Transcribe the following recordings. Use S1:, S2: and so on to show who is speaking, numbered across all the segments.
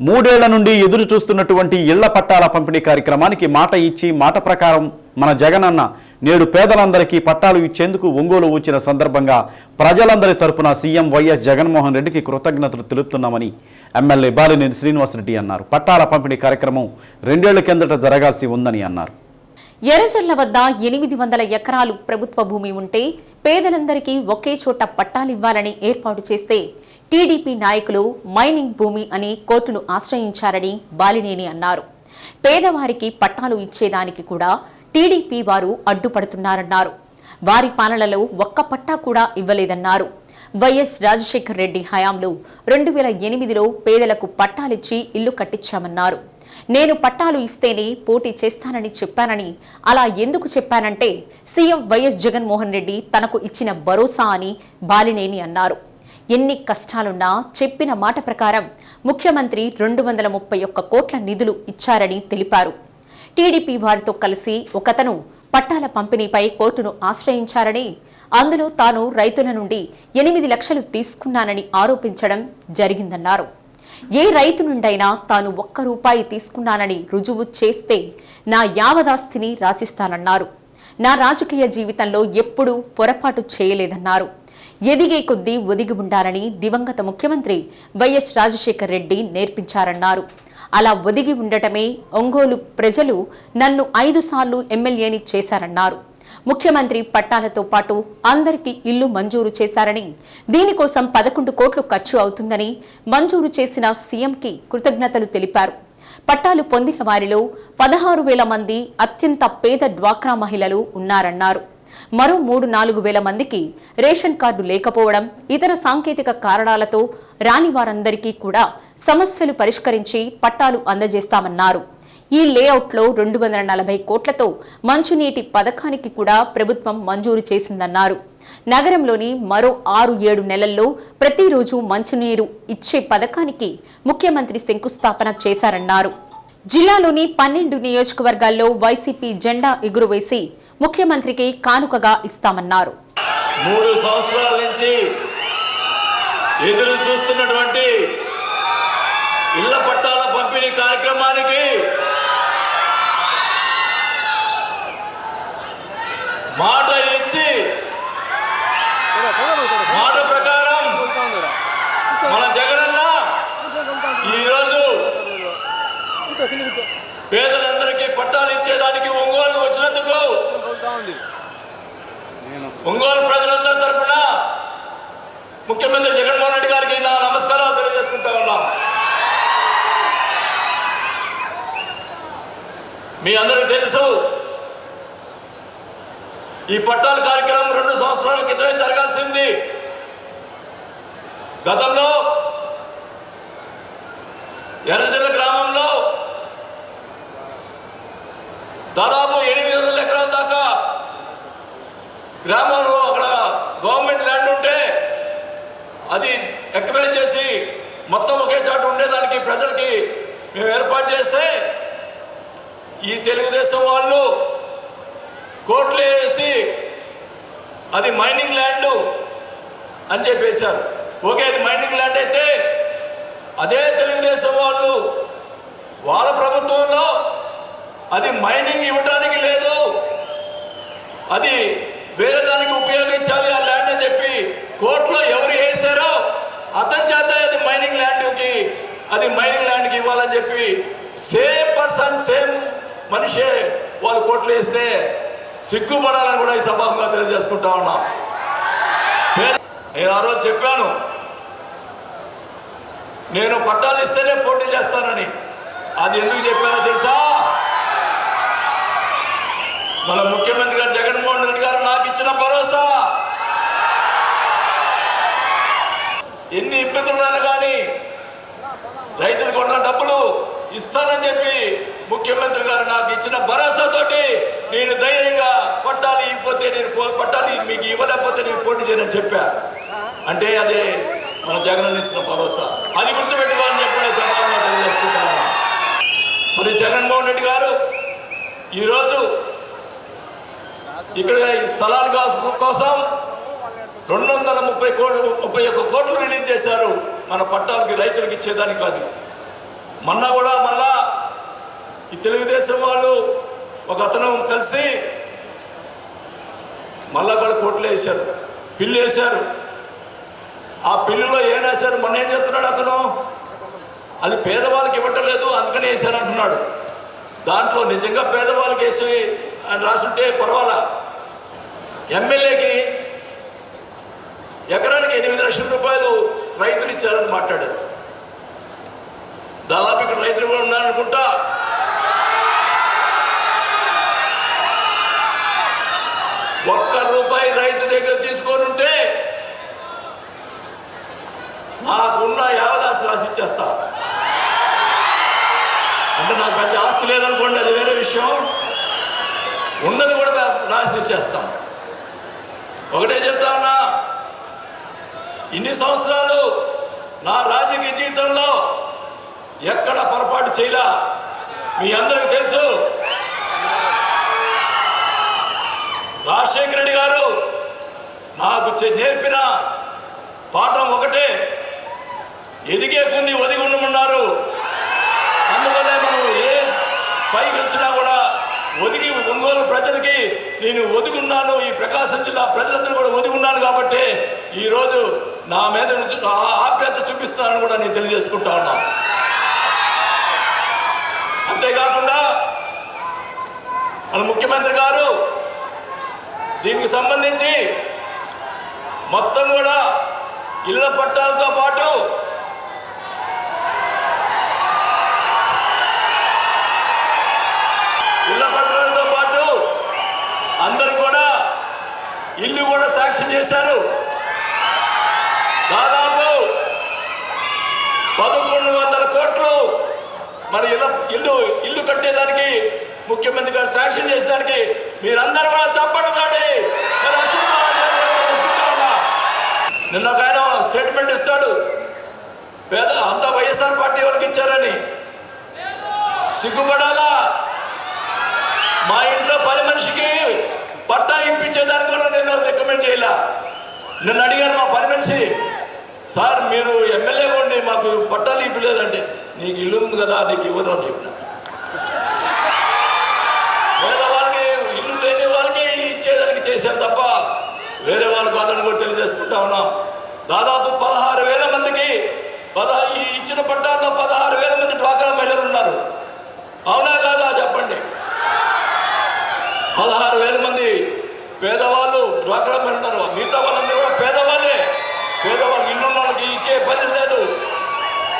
S1: మూడేళ్ళ నుండి ఎదురు చూస్తున్నటువంటి ఇళ్ళ పట్టాల పంపిణీ కార్యక్రమానికి మాట ఇచ్చి మాట ప్రకారం మన జగనన్న నేడు పేదలందరికీ పట్టాలు ఇచ్చేందుకు ఒంగోలు వచ్చిన సందర్భంగా ప్రజలందరి తరపున సీఎం వైఎస్ జగన్మోహన్ రెడ్డికి కృతజ్ఞతలు తెలుపుతున్నామని ఎమ్మెల్యే బాలినేని శ్రీనివాసరెడ్డి అన్నారు. పట్టాల పంపిణీ కార్యక్రమం రెండేళ్ళ కిందట జరగాల్సి ఉందని అన్నారు.
S2: ఎర్రజర్ల వద్ద ఎనిమిది వందల ఎకరాలు ప్రభుత్వ భూమి ఉంటే పేదలందరికీ ఒకే చోట పట్టాలివ్వాలని ఏర్పాటు చేస్తే టీడీపీ నాయకులు మైనింగ్ భూమి అని కోర్టును ఆశ్రయించారని బాలినేని అన్నారు. పేదవారికి పట్టాలు ఇచ్చేదానికి కూడా టీడీపీ వారు అడ్డుపడుతున్నారన్నారు. వారి పాలనలో ఒక్క పట్టా కూడా ఇవ్వలేదన్నారు. వైఎస్ రాజశేఖర్ రెడ్డి హయాంలో రెండు వేల ఎనిమిదిలో పేదలకు పట్టాలిచ్చి ఇల్లు కట్టించామన్నారు. నేను పట్టాలు ఇస్తేనే పోటీ చేస్తానని చెప్పానని అలా ఎందుకు చెప్పానంటే సీఎం వైఎస్ జగన్మోహన్ రెడ్డి తనకు ఇచ్చిన భరోసా అని బాలినేని అన్నారు. ఎన్ని కష్టాలున్నా చెప్పిన మాట ప్రకారం ముఖ్యమంత్రి రెండు వందల ముప్పై ఒక్క కోట్ల నిధులు ఇచ్చారని తెలిపారు. టీడీపీ వారితో కలిసి ఒకతను పట్టాల పంపిణీపై కోర్టును ఆశ్రయించారని అందులో తాను రైతుల నుండి ఎనిమిది లక్షలు తీసుకున్నానని ఆరోపించడం జరిగిందన్నారు. ఏ రైతు నుండైనా తాను ఒక్క రూపాయి తీసుకున్నానని రుజువు చేస్తే నా యావదాస్తిని రాసిస్తానన్నారు. నా రాజకీయ జీవితంలో ఎప్పుడూ పొరపాటు చేయలేదన్నారు. ఎదిగే కొద్దీ ఒదిగి ఉండాలని దివంగత ముఖ్యమంత్రి వైఎస్ రాజశేఖర్ రెడ్డి నేర్పించారన్నారు. అలా ఒదిగి ఉండటమే ఒంగోలు ప్రజలు నన్ను ఐదు సార్లు ఎమ్మెల్యేని చేశారన్నారు. ముఖ్యమంత్రి పట్టాలతో పాటు అందరికీ ఇల్లు మంజూరు చేశారని దీనికోసం పదకొండు కోట్లు ఖర్చు అవుతుందని మంజూరు చేసిన సీఎంకి కృతజ్ఞతలు తెలిపారు. పట్టాలు పొందిన వారిలో పదహారు వేల మంది అత్యంత పేద డ్వాక్రా మహిళలు ఉన్నారన్నారు. మరో మూడు నాలుగు వేల మందికి రేషన్ కార్డు లేకపోవడం ఇతర సాంకేతిక కారణాలతో రాని వారందరికీ కూడా సమస్యలు పరిష్కరించి పట్టాలు అందజేస్తామన్నారు. ఈ లేఅవుట్లో రెండు వందల నలభై కోట్లతో మంచునీటి పథకానికి కూడా ప్రభుత్వం మంజూరు చేసిందన్నారు. నగరంలోని మరో ఆరు ఏడు నెలల్లో ప్రతిరోజు మంచినీరు ఇచ్చే పథకానికి ముఖ్యమంత్రి శంకుస్థాపన చేశారన్నారు. జిల్లాలోని పన్నెండు నియోజకవర్గాల్లో వైసీపీ జెండా ఎగురువేసి ముఖ్యమంత్రికి కానుకగా ఇస్తామన్నారు.
S3: మూడు సంవత్సరాల నుంచి ఎదురు చూస్తున్నటువంటి ఇళ్ళ పట్టాల పంపిణీ కార్యక్రమానికి మాట ఇచ్చి మాట ప్రకారం మన జగనన్న ఈరోజు పేదలందరికీ పట్టాలు ఇచ్చేదానికి ఒంగోలు వచ్చినందుకు ఒంగోలు ప్రజలందరి తరపున ముఖ్యమంత్రి జగన్మోహన్ రెడ్డి గారికి నా నమస్కారాలు తెలియజేసుకుంటా ఉన్నా. మీ అందరికీ తెలుసు ఈ పట్టాల కార్యక్రమం రెండు సంవత్సరాల క్రితమే జరగాల్సింది. గతంలో ఎర్రజల గ్రామంలో దాదాపు ఎనిమిది వందల ఎకరాల దాకా గ్రామంలో అక్కడ గవర్నమెంట్ ల్యాండ్ ఉంటే అది ఎక్వైర్ చేసి మొత్తం ఒకే చాట ఉండేదానికి ప్రజలకి మేము ఏర్పాటు చేస్తే ఈ తెలుగుదేశం వాళ్ళు కోట్లు వేసి అది మైనింగ్ ల్యాండ్ అని చెప్పేశారు. ఓకే అది మైనింగ్ ల్యాండ్ అయితే అదే తెలుగుదేశం వాళ్ళు వాళ్ళ ప్రభుత్వంలో అది మైనింగ్ ఇవ్వడానికి లేదు. అది వేరే దానికి ఉపయోగించాలి ఆ ల్యాండ్ అని చెప్పి కోర్టులో ఎవరు వేసారో అతని చేత అది మైనింగ్ ల్యాండ్కి అది మైనింగ్ ల్యాండ్కి ఇవ్వాలని చెప్పి సేమ్ పర్సన్ సేమ్ మనిషే వాళ్ళు కోర్టులో వేస్తే సిగ్గుపడాలని కూడా ఈ సభంగా తెలియజేసుకుంటా ఉన్నాం. నేను ఆ రోజు చెప్పాను నేను పట్టాలు ఇస్తేనే పోటీ చేస్తానని. అది ఎందుకు చెప్పానో తెలుసా? మన ముఖ్యమంత్రి గారు జగన్మోహన్ రెడ్డి గారు నాకు ఇచ్చిన భరోసా. ఎన్ని ఇబ్బందులు కానీ రైతులకు ఉన్న డబ్బులు ఇస్తానని చెప్పి ముఖ్యమంత్రి గారు నాకు ఇచ్చిన భరోసాతోటి నేను ధైర్యంగా పట్టాలి ఇవ్వతే నేను పో- పట్టాలి మీకు ఇవ్వలేకపోతే నేను పోటీ చేయనని చెప్పా. అంటే అదే మన జగన్ ఇచ్చిన భరోసా. అది గుర్తుపెట్టుకోవాలని చెప్పి సభాగా తెలియజేసుకుంటున్నాను. మరి జగన్మోహన్ రెడ్డి గారు ఈరోజు ఇక్కడ ఈ స్థలాల కోసం రెండు వందల ముప్పై కోట్లు ముప్పై ఒక్క కోట్లు రిలీజ్ చేశారు. మన పట్టాలకి రైతులకు ఇచ్చేదానికి కాదు. మొన్న కూడా మళ్ళా ఈ తెలుగుదేశం వాళ్ళు ఒక అతను కలిసి మళ్ళా కూడా కోట్లు వేశారు. పిల్లు వేశారు. ఆ పిల్లులో ఏం వేశారు మొన్న ఏం చెప్తున్నాడు అతను? అది పేదవాళ్ళకి ఇవ్వటం లేదు అందుకని వేశారు అంటున్నాడు దాంట్లో నిజంగా పేదవాళ్ళకి వేసి అని రాసుంటే పర్వాలా? ఎమ్మెల్యేకి ఎకరానికి ఎనిమిది లక్షల రూపాయలు రైతులు ఇచ్చారని మాట్లాడారు. దాదాపు ఇక్కడ రైతులు కూడా ఉన్నారనుకుంటా. ఒక్క రూపాయి రైతు దగ్గర తీసుకొని ఉంటే నాకున్న యావదాసు రాసి ఇచ్చేస్తా. అంటే నాకు పెద్ద ఆస్తి లేదనుకోండి అది వేరే విషయం. ఉన్నది కూడా నాశనం చేస్తాం. ఒకటే చెప్తా ఉన్నా ఇన్ని సంవత్సరాలు నా రాజకీయ జీవితంలో ఎక్కడ పొరపాటు చేయలా? మీ అందరికి తెలుసు. రాజశేఖర రెడ్డి గారు నాకు నేర్పిన పాఠం ఒకటే ఎదిగే కొన్ని ఒదిగి ఉండమన్నారు. అందువల్ల మనం ఏ పైకి వచ్చినా కూడా ఒదిగి ఒంగోలు ప్రజలకి నేను ఒదుగున్నాను. ఈ ప్రకాశం జిల్లా ప్రజలందరూ కూడా ఒదుగున్నాను కాబట్టి ఈరోజు నా మీద నుంచి ఆ ఆప్యాయత చూపిస్తానని కూడా నేను తెలియజేసుకుంటా ఉన్నా. అంతేకాకుండా మన ముఖ్యమంత్రి గారు దీనికి సంబంధించి మొత్తం కూడా ఇళ్ళ పట్టాలతో పాటు ఇళ్ళ పట్టాలతో పాటు అందరూ కూడా ఇల్లు కూడా సాక్ష్యం చేశారు. దాదాపు పదకొండు వందల కోట్లు మరి ఇల్లు ఇల్లు ఇల్లు కట్టేదానికి ముఖ్యమంత్రి గారు శాంక్షన్ చేసేదానికి మీరందరూ కూడా చప్పడదాడి మరి నిన్న ఒక ఆయన స్టేట్మెంట్ ఇస్తాడు. పేద అంతా వైఎస్ఆర్ పార్టీ వాళ్ళకి ఇచ్చారని. సిగ్గుపడాలా? మా ఇంట్లో పని మనిషికి పట్టా ఇప్పించేదానికి కూడా నేను రికమెండ్ చేయలే. నిన్ను అడిగారు మా పని మనిషి సార్ మీరు ఎమ్మెల్యే ఉండి మాకు పట్టాలు ఇప్పలేదండి నీకు ఇల్లు ఉంది కదా నీకు ఇవ్వదు అని చెప్పిన. పేదవాళ్ళకి ఇల్లు లేని వాళ్ళకి ఇచ్చేదానికి చేశాను తప్ప వేరే వాళ్ళకు కాదని కూడా తెలియజేసుకుంటా ఉన్నాం. దాదాపు పదహారు వేల మందికి పదహా ఈ ఇచ్చిన పట్టాల్లో పదహారు వేల మంది డ్వాక్రా మహిళలు ఉన్నారు. అవునా కాదా పదహారు వేల మంది పేదవాళ్ళు డ్వాక్రా పని ఉన్నారు మిగతా వాళ్ళందరూ కూడా పేదవాళ్ళే. పేదవాళ్ళకి ఇల్లు వాళ్ళకి ఇచ్చే పని లేదు.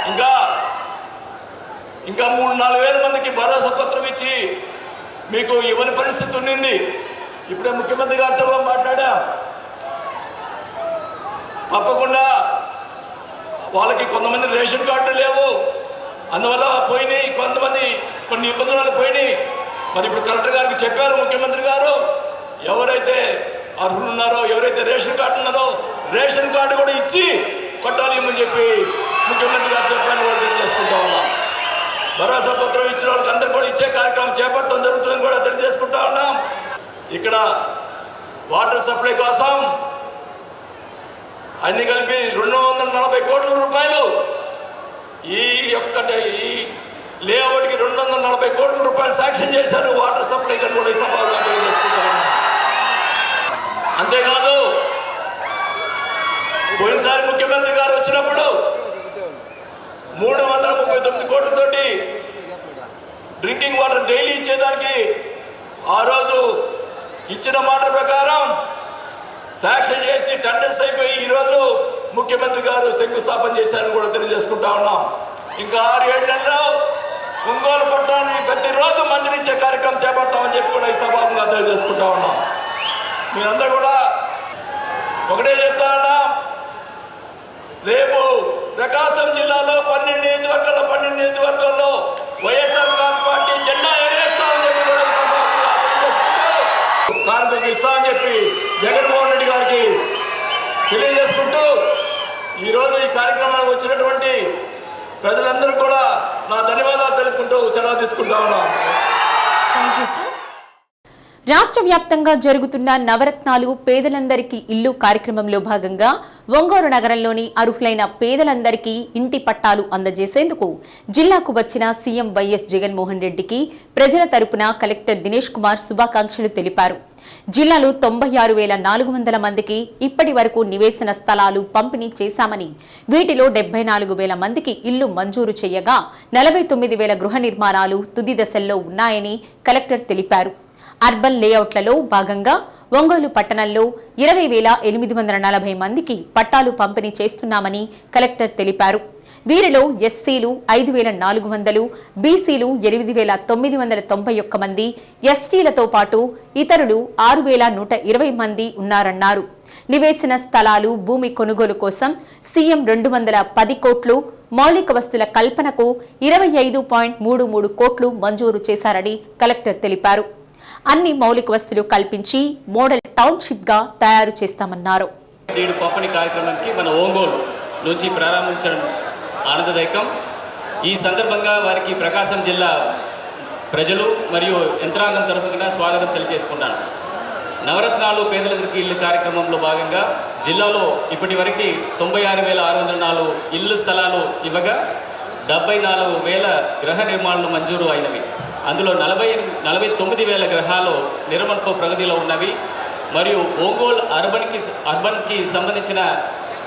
S3: ఇంకా ఇంకా మూడు నాలుగు వేల మందికి భరోసా పత్రం ఇచ్చి మీకు ఇవ్వని పరిస్థితి ఉండింది. ఇప్పుడే ముఖ్యమంత్రి గారితో మాట్లాడా. తప్పకుండా వాళ్ళకి కొంతమంది రేషన్ కార్డులు లేవు. అందువల్ల పోయినాయి. కొంతమంది కొన్ని ఇబ్బందులు పోయినాయి. మరి ఇప్పుడు కలెక్టర్ గారికి చెప్పారు ముఖ్యమంత్రి గారు ఎవరైతే అర్హులు ఉన్నారో ఎవరైతే రేషన్ కార్డు ఉన్నారో రేషన్ కార్డు కూడా ఇచ్చి పట్టాలు ఇమ్మని చెప్పి ముఖ్యమంత్రి గారు చెప్పాను కూడా తెలియజేసుకుంటా ఉన్నాం. భరోసా పత్రం ఇచ్చిన వాళ్ళకి అందరు కూడా ఇచ్చే కార్యక్రమం చేపట్టడం జరుగుతుందని కూడా తెలియజేసుకుంటా ఉన్నాం. ఇక్కడ వాటర్ సప్లై కోసం అన్ని కలిపి రెండు వందల నలభై కోట్ల రూపాయలు ఈ యొక్క ఈ లేఅవుట్కి రెండు వందల నలభై కోట్ల రూపాయలు శాంక్షన్ చేశారు. వాటర్ సప్లై అని కూడా ఈ సభగా అంతేకాదు పోయినసారి ముఖ్యమంత్రి గారు వచ్చినప్పుడు మూడు వందల ముప్పై తొమ్మిది కోట్లతోటి డ్రింకింగ్ వాటర్ డైలీ ఇచ్చేదానికి ఆ రోజు ఇచ్చిన మాట ప్రకారం శాంక్షన్ చేసి టెండర్స్ అయిపోయి ఈరోజు ముఖ్యమంత్రి గారు శంకుస్థాపన చేశారని కూడా తెలియజేసుకుంటా ఉన్నాం. ఇంకా ఆరు ఏడు నెలలో ఒంగోలు పట్టణాన్ని ప్రతిరోజు మంజూరిచ్చే కార్యక్రమం చేపడతామని చెప్పి కూడా ఈ సభాముగా తెలియజేసుకుంటా ఉన్నాం. మీరందరూ కూడా ఒకటే చెప్తా ఉన్నాం రేపు ప్రకాశం జిల్లాలో పన్నెండు నియోజకవర్గాల్లో పన్నెండు నియోజకవర్గాల్లో వైఎస్ఆర్ కాంగ్రెస్ పార్టీ జెండా ఎగరేస్తామని చెప్పి కూడా తెలియజేసుకుంటూ ఇస్తామని చెప్పి జగన్మోహన్ రెడ్డి గారికి తెలియజేసుకుంటూ ఈరోజు ఈ కార్యక్రమానికి వచ్చినటువంటి ప్రజలందరూ కూడా నా ధన్యవాదాలు తెలుపుకుంటూ సెలవు తీసుకుంటా ఉన్నాం
S2: థ్యాంక్ యూ సార్ రాష్ట్ర వ్యాప్తంగా జరుగుతున్న నవరత్నాలు పేదలందరికీ ఇల్లు కార్యక్రమంలో భాగంగా ఒంగోలు నగరంలోని అర్హులైన పేదలందరికీ ఇంటి పట్టాలు అందజేసేందుకు జిల్లాకు వచ్చిన సీఎం వైఎస్ జగన్మోహన్ రెడ్డికి ప్రజల తరపున కలెక్టర్ దినేష్ కుమార్ శుభాకాంక్షలు తెలిపారు. జిల్లాలో తొంభై ఆరు వేల నాలుగు వందల మందికి ఇప్పటి వరకు నివేశన స్థలాలు పంపిణీ చేశామని వీటిలో డెబ్బై నాలుగు వేల మందికి ఇల్లు మంజూరు చేయగా నలభై తొమ్మిది వేల గృహ నిర్మాణాలు తుది దశల్లో ఉన్నాయని కలెక్టర్ తెలిపారు. అర్బన్ లేఅవుట్లలో భాగంగా ఒంగోలు పట్టణంలో ఇరవై వేల ఎనిమిది వందల నలభై మందికి పట్టాలు పంపిణీ చేస్తున్నామని కలెక్టర్ తెలిపారు. వీరిలో ఎస్సీలు ఐదు వేల నాలుగు వందలు బీసీలు ఎనిమిది వేల తొమ్మిది వందల తొంభై ఒక్క మంది ఎస్టీలతో పాటు ఇతరులు ఆరు వేల నూట ఇరవై మంది ఉన్నారన్నారు. నివేశన స్థలాలు భూమి కొనుగోలు కోసం సీఎం రెండు వందల పది కోట్లు మౌలిక వస్తుల కల్పనకు ఇరవై ఐదు పాయింట్ మూడు మూడు కోట్లు మంజూరు చేశారని కలెక్టర్ తెలిపారు. అన్ని మౌలిక వసతులు కల్పించి మోడల్ టౌన్షిప్గా తయారు చేస్తామన్నారు.
S4: నేడు పంపిణీ కార్యక్రమానికి మన ఒంగోలు నుంచి ప్రారంభించడం ఆనందదాయకం. ఈ సందర్భంగా వారికి ప్రకాశం జిల్లా ప్రజలు మరియు యంత్రాంగం తరపున స్వాగతం తెలియజేసుకుంటాను. నవరత్నాలు పేదలందరికీ ఇల్లు కార్యక్రమంలో భాగంగా జిల్లాలో ఇప్పటి వరకు తొంభై ఆరు వేల ఆరు వందల నాలుగు ఇల్లు స్థలాలు ఇవ్వగా డెబ్బై నాలుగు వేల గృహ నిర్మాణాలు మంజూరు అయినవి. అందులో నలభై నలభై తొమ్మిది వేల గ్రహాలు నిర్మల్ప ప్రగతిలో ఉన్నవి. మరియు ఒంగోలు అర్బన్కి అర్బన్కి సంబంధించిన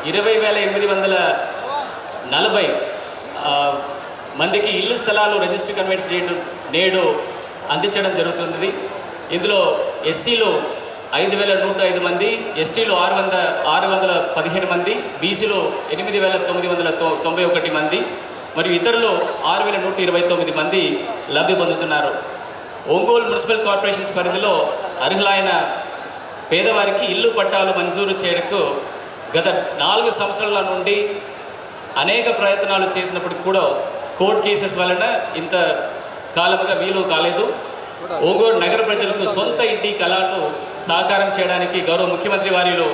S4: ఇరవై వేల ఎనిమిది వందల నలభై మందికి ఇల్లు స్థలాలు రిజిస్టర్ కన్వెన్స్ నేడు నేడు అందించడం జరుగుతుంది ఇందులో ఎస్సీలు ఐదు వేల నూట ఐదు మంది ఎస్టీలు ఆరు వంద ఆరు వందల పదిహేను మంది బీసీలు ఎనిమిది వేల తొమ్మిది వందల తొంభై ఒకటి మంది. మరియు ఇతరులు ఆరు వేల నూట ఇరవై తొమ్మిది మంది లబ్ధి పొందుతున్నారు. ఒంగోలు మున్సిపల్ కార్పొరేషన్స్ పరిధిలో అర్హులైన పేదవారికి ఇల్లు పట్టాలు మంజూరు చేయడానికి గత నాలుగు సంవత్సరాల నుండి అనేక ప్రయత్నాలు చేసినప్పటికి కూడా కోర్టు కేసెస్ వలన ఇంత కాలముగా వీలు కాలేదు. ఒంగోలు నగర ప్రజలకు సొంత ఇంటి కళను సాకారం చేయడానికి గౌరవ ముఖ్యమంత్రి వారిలో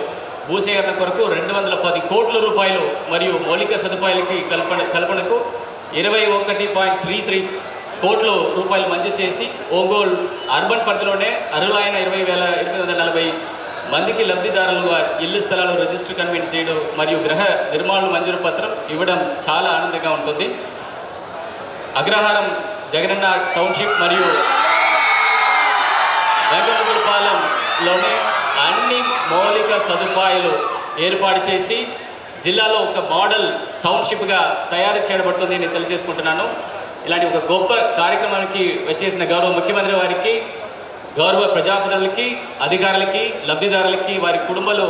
S4: భూసేకరణ కొరకు రెండు వందల పది కోట్ల రూపాయలు మరియు మౌలిక సదుపాయాలకి కల్పన కల్పనకు ఇరవై ఒకటి పాయింట్ త్రీ త్రీ కోట్లు రూపాయలు మంజూరు చేసి ఒంగోలు అర్బన్ పరిధిలోనే అర్హులైన ఇరవై వేల ఎనిమిది వందల నలభై మందికి లబ్ధిదారులుగా ఇల్లు స్థలాలు రిజిస్టర్ కన్వెన్స్ చేయడం మరియు గృహ నిర్మాణ మంజూరు పత్రం ఇవ్వడం చాలా ఆనందంగా ఉంటుంది. అగ్రహారం జగనన్న టౌన్షిప్ మరియు రంగముగులపాలెంలోనే మౌలిక సదుపాయాలు ఏర్పాటు చేసి జిల్లాలో ఒక మోడల్ టౌన్షిప్గా తయారు చేయబడుతుంది నేను తెలియజేసుకుంటున్నాను. ఇలాంటి ఒక గొప్ప కార్యక్రమానికి వచ్చేసిన గౌరవ ముఖ్యమంత్రి వారికి గౌరవ ప్రజాప్రతినిధులకి అధికారులకి లబ్ధిదారులకి వారి కుటుంబాలు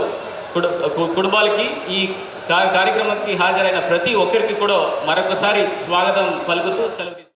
S4: కుడు- కు- కుటుంబాలకి ఈ కార్యక్రమానికి హాజరైన ప్రతి ఒక్కరికి కూడా మరొకసారి స్వాగతం పలుకుతూ సెలవు